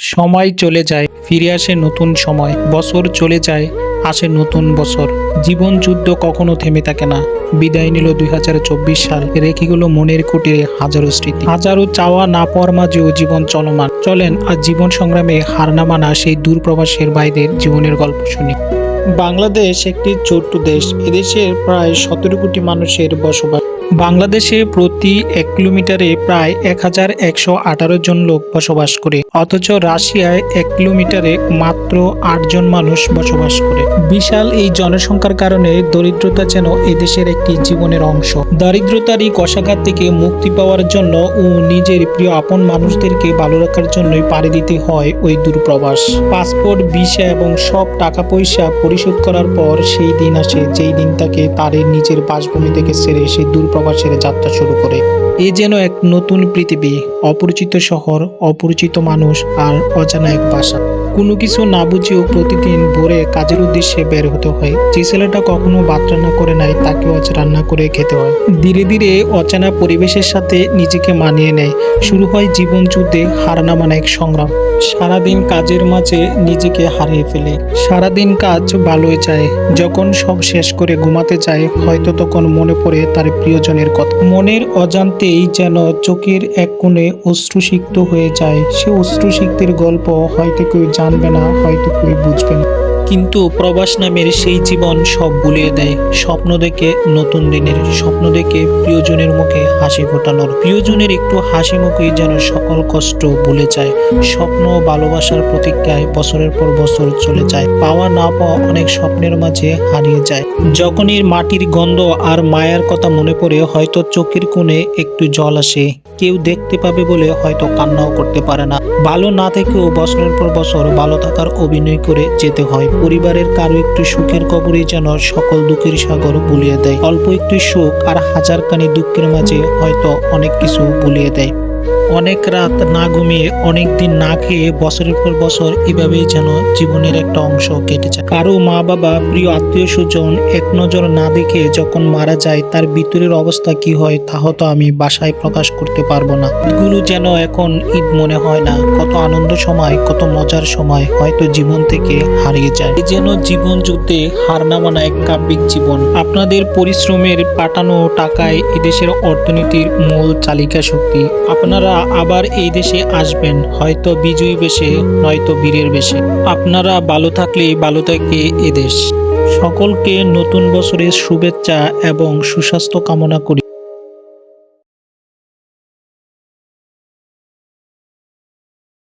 সময় চলে যায়, ফিরে আসে নতুন সময়। বছর চলে যায়, আসে নতুন বছর। জীবন যুদ্ধ কখনো থেমে থাকে না। বিদায় নিল দুই হাজার চব্বিশ সাল। রেখে গেল মনের কুটিরে হাজারো স্মৃতি। হাজারো চাওয়া না পাওয়ার মাঝেও জীবন চলমান। চলেন আর জীবন সংগ্রামে হার না মানা সেই দূরপ্রবাসের বাইদের জীবনের গল্প শুনি। বাংলাদেশ একটি ছোট্ট দেশ। এদেশের প্রায় সতেরো কোটি মানুষের বসবাস। বাংলাদেশে প্রতি এক কিলোমিটারে প্রায় এক হাজার একশো আঠারো জন লোক বসবাস করে, অথচ রাশিয়ায় এক কিলোমিটারে মাত্র আটজন মানুষ বসবাস করে। বিশাল এই জনসংখ্যার কারণে দরিদ্রতা যেন এদেশের একটি জীবনের অংশ। দারিদ্রতার এই কষাঘাত থেকে মুক্তি পাওয়ার জন্য ও নিজের প্রিয় আপন মানুষদেরকে ভালো রাখার জন্যই পাড়ি দিতে হয় ওই দূরপ্রবাস। পাসপোর্ট, ভিসা এবং সব টাকা পয়সা পরিশোধ করার পর সেই দিন আসে যেই দিন তাকে তার নিজের বাসভূমি থেকে ছেড়ে সেই দূরপ্রবাসের যাত্রা শুরু করে। এ যেন এক নতুন পৃথিবী, অপরিচিত শহর, অপরিচিত মানুষ আর অজানা এক ভাষা কোনো কিছু না বুঝেও প্রতিদিন ভোরে কাজের উদ্দেশ্যে বের হতে হয়। যে ছেলেটা কখনো ভাত রান্না করে নাই, তাকেও আজ রান্না করে খেতে হয়। ধীরে ধীরে অচেনা পরিবেশের সাথে নিজেকে মানিয়ে নেয়। শুরু হয় জীবন যুদ্ধে হার না মানা এক সংগ্রাম। সারাদিন কাজের মাঝে নিজেকে হারিয়ে ফেলে। সারাদিন কাজ ভালোই যায় যখন সব শেষ করে ঘুমাতে যায় হয়তো তখন মনে পড়ে তার প্রিয়জনের কথা। মনের অজান্তেই যেন চোখের এক কোণে অশ্রুসিক্ত হয়ে যায়। সে অশ্রুসিক্তের গল্প হয়তো কেউ জানবে না, হয়তো কেউ বুঝবে না। কিন্তু প্রবাস নামের সেই জীবন সব ভুলিয়ে দেয়। স্বপ্ন দেখে নতুন দিনের, স্বপ্ন দেখে প্রিয়জনের মুখে হাসি ফোটানোর। প্রিয়জনের একটু হাসি মুখেই যেন সকল কষ্ট ভুলে যায়। স্বপ্ন ভালোবাসার প্রতীক্ষায় বছরের পর বছর চলে যায়। পাওয়া না পাওয়া অনেক স্বপ্নের মাঝে হারিয়ে যায়। যখনই মাটির গন্ধ আর মায়ার কথা মনে পড়ে, হয়তো চোখের কোণে একটু জল আসে। কেউ দেখতে পাবে বলে হয়তো কান্নাও করতে পারে না। ভালো না থেকেও বছরের পর বছর ভালো থাকার অভিনয় করে যেতে হয়। পরিবারের কারও একটু সুখের খবরই যেন সকল দুঃখের সাগর ভুলিয়ে দেয়। অল্প একটু সুখ আর হাজার কানি দুঃখের মাঝে হয়তো অনেক কিছু ভুলিয়ে দেয়। অনেক রাত না ঘুমিয়ে অনেক দিন না খেয়ে বছরের পর বছর এভাবেই যেন জীবনের একটা অংশ কেটে যায়। কারও মা বাবা প্রিয় আত্মীয় স্বজন এক নজর না দেখে যখন মারা যায়, তার ভিতরের অবস্থা কি হয় তা হয়তো আমি বাসায় প্রকাশ করতে পারব না। এগুলো যেন এখন ঈদ মনে হয় না। কত আনন্দ সময়, কত মজার সময় হয়তো জীবন থেকে হারিয়ে যায়। এ যেন জীবন যুদ্ধে হার না মানা এক কাব্যিক জীবন। আপনাদের পরিশ্রমের পাঠানো টাকায় এদেশের অর্থনীতির মূল চালিকা শক্তি। আপনারা আবার এই দেশে আসবেন, হয়তো বিজয়ী বেশে, নয়তো বীরের বেশে। আপনারা ভালো থাকলে ভালো থাকে এদেশ সকলকে নতুন বছরের শুভেচ্ছা এবং সুস্বাস্থ্য কামনা করি।